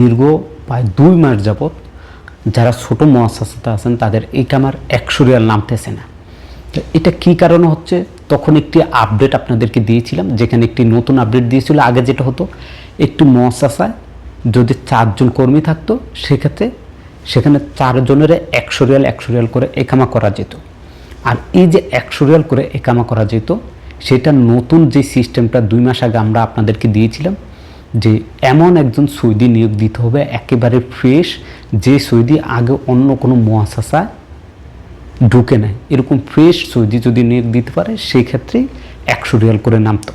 দীর্ঘ প্রায় দুই মাস যাবৎ যারা ছোট মহাশাসতে আছেন, তাদের এই কামার একশো রিয়াল নামতেছে না। তো এটা কি কারণে হচ্ছে? তখন একটি আপডেট আপনাদেরকে দিয়েছিলাম, যেখানে একটি নতুন আপডেট দিয়েছিল। আগে যেটা হতো, একটি মহাশাসায় যদি চারজন কর্মী থাকতো, সেক্ষেত্রে সেখানে চারজনের একশো রিয়াল একশো রিয়াল করে একামা করা যেত। আর এই যে একশো রিয়াল করে একামা করা যেত, সেটা নতুন যে সিস্টেমটা দুই মাস আগে আমরা আপনাদেরকে দিয়েছিলাম যে এমন একজন সৌদি নিয়োগ দিতে হবে, একেবারে ফ্রেশ যে সৌদি আগে অন্য কোনো মহাশাসায় ঢুকে নেয়। এরকম ফ্রেশ সৌদি যদি নিয়োগ দিতে পারে, সেই ক্ষেত্রেই একশো রিয়াল করে নামতো।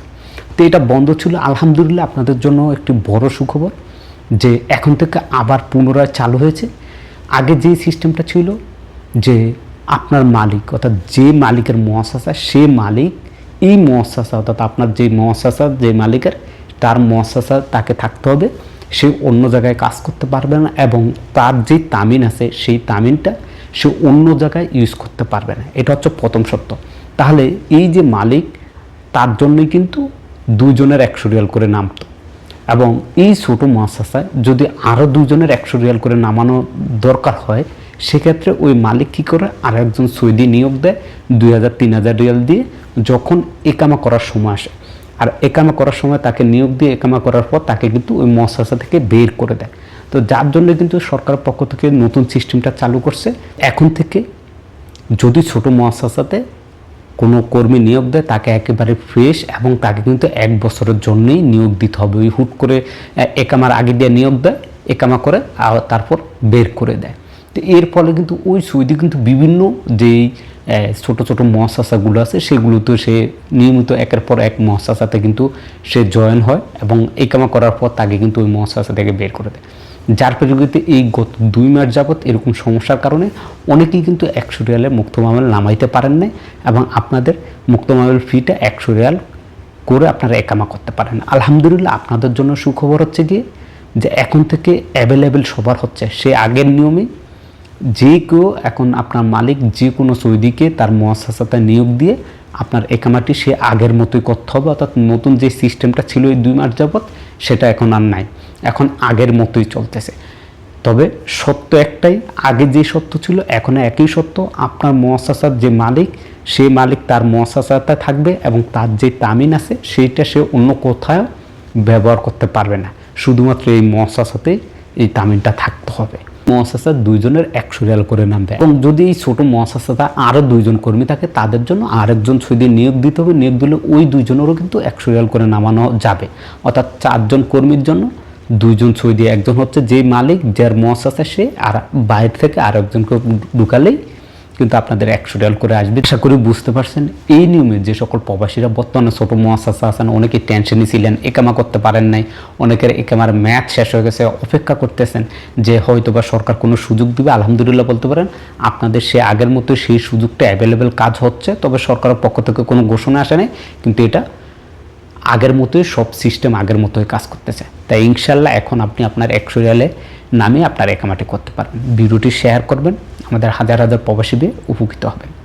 তো এটা বন্ধ ছিল। আলহামদুলিল্লাহ আপনাদের জন্য একটি বড় সুখবর যে এখন থেকে আবার পুনরায় চালু হয়েছে। আগে যে সিস্টেমটা ছিল যে আপনার মালিক, অর্থাৎ যে মালিকের মহাশাসা সে মালিক, এই মহাশাসা অর্থাৎ আপনার যে মহাশাসা যে মালিকের তার মহাশাসা তাকে থাকতে হবে। সে অন্য জায়গায় কাজ করতে পারবে না এবং তার যে তামিন আছে, সেই তামিনটা সে অন্য জায়গায় ইউজ করতে পারবে না। এটা হচ্ছে প্রথম সত্য তাহলে এই যে মালিক, তার জন্যই কিন্তু দুজনের একশো রিয়াল করে নামতো। এবং এই ছোটো মহাশাসায় যদি আরও দুজনের একশো রিয়াল করে নামানো দরকার হয়, সেক্ষেত্রে ওই মালিক কী করে? আর একজন সৌদি নিয়োগ দেয়, দুই হাজার, তিন হাজার রিয়াল দিয়ে যখন একামা করার সময় আসে। আর একামা করার সময় তাকে নিয়োগ দিয়ে একামা করার পর তাকে কিন্তু ওই মহাশাসা থেকে বের করে দেয়। তো যার জন্য কিন্তু সরকার পক্ষ থেকে নতুন সিস্টেমটা চালু করছে। এখন থেকে যদি ছোট মহাশাসাতে কোনো কর্মী নিয়োগ দেয়, তাকে একেবারে ফ্রেশ এবং তাকে কিন্তু এক বছরের জন্যই নিয়োগ দিতে হবে। ওই হুট করে একামার আগে দিয়ে নিয়োগ দেয়, একামা করে আর তারপর বের করে দেয়। তো এর ফলে কিন্তু ওই সৌদি কিন্তু বিভিন্ন যেই ছোট ছোট মহাশাসাগুলো আছে, সেগুলোতে সে নিয়মিত একের পর এক মহাশাসাতে কিন্তু সে জয়েন হয় এবং একামা করার পর তাকে কিন্তু ওই মহাশাসা থেকে বের করে দেয়। যার পরিপ্রেক্ষিতে এই গত দুই মাস যাবৎ এরকম সমস্যার কারণে অনেকেই কিন্তু একশো রিয়ালের মুক্ত মামলা নামাইতে পারেন নাই এবং আপনাদের মুক্ত মামলার ফিটা একশো রিয়াল করে আপনারা একামা করতে পারেন আলহামদুলিল্লাহ আপনাদের জন্য সুখবর হচ্ছে গিয়ে যে এখন থেকে অ্যাভেলেবেল সবার হচ্ছে। সে আগের নিয়মে যে কেউ এখন আপনার মালিক যে কোনো সৌদিকে তার মহাশাসাতে নিয়োগ দিয়ে আপনার একামাটি সে আগের মতোই করতে হবে, অর্থাৎ নতুন যে সিস্টেমটা ছিল এই দুই মাস যাবৎ, সেটা এখন আর নাই। এখন আগের মতোই চলতেছে। তবে সত্য একটাই, আগে যে সত্য ছিল, এখন একই সত্য। আপনার মহাশাসার যে মালিক সেই মালিক তার মহাশাসাতে থাকবে এবং তার যে তামিন আছে, সেইটা সে অন্য কোথাও ব্যবহার করতে পারবে না। শুধুমাত্র এই মহাশাসাতেই এই তামিনটা থাকতে হবে। মহাশাসা দুইজনের একশো রিয়াল করে নাম দেয়। এবং যদি এই ছোট মহাশাসাটা আরও দুইজন কর্মী থাকে, তাদের জন্য আরেকজন সৈদি নিয়োগ দিতে হবে। নিয়োগ দিলে ওই দুইজনেরও কিন্তু একশো রিয়াল করে নামানো যাবে। অর্থাৎ চারজন কর্মীর জন্য দুইজন সৌদি, একজন হচ্ছে যে মালিক, যার মহাশাসা সে, আর বাইরে থেকে আরেকজনকে ঢুকালেই কিন্তু আপনাদের একশো ডাল করে আসবে। আশা করি বুঝতে পারছেন, এই নিয়মে যে সকল প্রবাসীরা বর্তমানে ছোট মহাশাসা আছেন অনেকে টেনশনই ছিলেন একামা করতে পারেন নাই, অনেকের একামার ম্যাচ শেষ হয়ে গেছে, অপেক্ষা করতেছেন যে হয়তো বা সরকার কোনো সুযোগ দিবে, আলহামদুলিল্লাহ বলতে পারেন, আপনাদের সে আগের মতো সেই সুযোগটা অ্যাভেলেবেল কাজ হচ্ছে, তবে সরকারের পক্ষ থেকে কোনো ঘোষণা আসে নাই, কিন্তু এটা আগের মতোই সব সিস্টেম আগের মতোই কাজ করতেছে। তাই ইনশাল্লাহ এখন আপনি আপনার একশো রিয়ালে নামে আপনার একামাটি করতে পারবেন। ভিডিওটি শেয়ার করবেন। আমাদের হাজার হাজার প্রবাসী উপকৃত হবেন